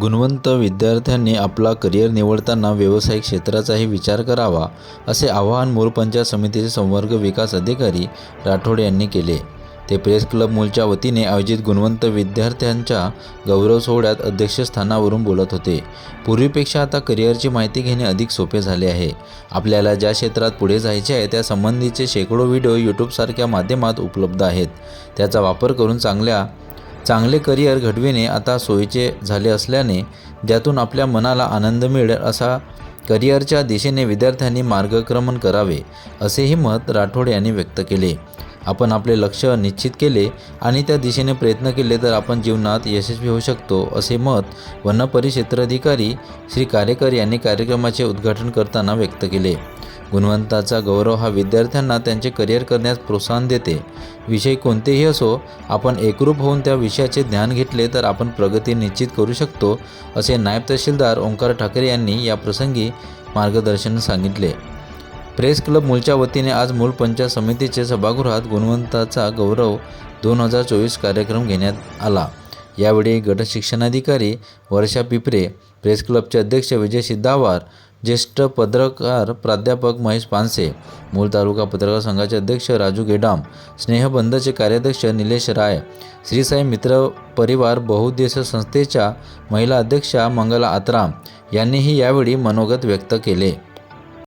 गुणवंत विद्यार्थ्यांनी आपला करिअर निवडताना व्यावसायिक क्षेत्राचाही विचार करावा असे आवाहन मूळ पंचायत समितीचे संवर्ग विकास अधिकारी राठोड यांनी केले. ते प्रेस क्लब मूलच्या वतीने आयोजित गुणवंत विद्यार्थ्यांच्या गौरव सोहळ्यात अध्यक्षस्थानावरून बोलत होते. पूर्वीपेक्षा आता करिअरची माहिती घेणे अधिक सोपे झाले आहे. आपल्याला ज्या क्षेत्रात पुढे जायचे आहे त्या संबंधीचे शेकडो व्हिडिओ यूट्यूबसारख्या माध्यमात उपलब्ध आहेत. त्याचा वापर करून चांगल्या चांगले करिअर घडविणे आता सोयीचे झाले असल्याने ज्यातून आपल्या मनाला आनंद मिळेल असा करिअरच्या दिशेने विद्यार्थ्यांनी मार्गक्रमण करावे असेही मत राठोड यांनी व्यक्त केले. आपण आपले लक्ष निश्चित केले आणि त्या दिशेने प्रयत्न केले तर आपण जीवनात यशस्वी होऊ शकतो असे मत वन परिक्षेत्राधिकारी श्री कारेकर यांनी कार्यक्रमाचे उद्घाटन करताना व्यक्त केले. गुणवंताचा गौरव हा विद्यार्थ्यांना त्यांचे करिअर करण्यास प्रोत्साहन देते. विषय कोणतेही असो आपण एकरूप होऊन त्या विषयाचे ज्ञान घेतले तर आपण प्रगती निश्चित करू शकतो असे नायब तहसीलदार ओंकार ठाकरे यांनी या प्रसंगी मार्गदर्शन सांगितले. प्रेस क्लब मूलच्या वतीने आज मूल पंचायत समितीचे सभागृहात गुणवंताचा गौरव दोन हजार चोवीस कार्यक्रम घेण्यात आला. यावेळी गटशिक्षणाधिकारी वर्षा पिपरे प्रेस क्लबचे अध्यक्ष विजय सिद्धावार ज्येष्ठ पत्रकार प्राध्यापक महेश पानसे मूल तालुका पत्रकार संघाचे अध्यक्ष राजू गेडाम स्नेहबंधचे कार्याध्यक्ष निलेश राय श्रीसाई मित्र परिवार बहुउद्देशीय संस्थेच्या महिला अध्यक्षा मंगला आत्राम यांनीही यावेळी मनोगत व्यक्त केले.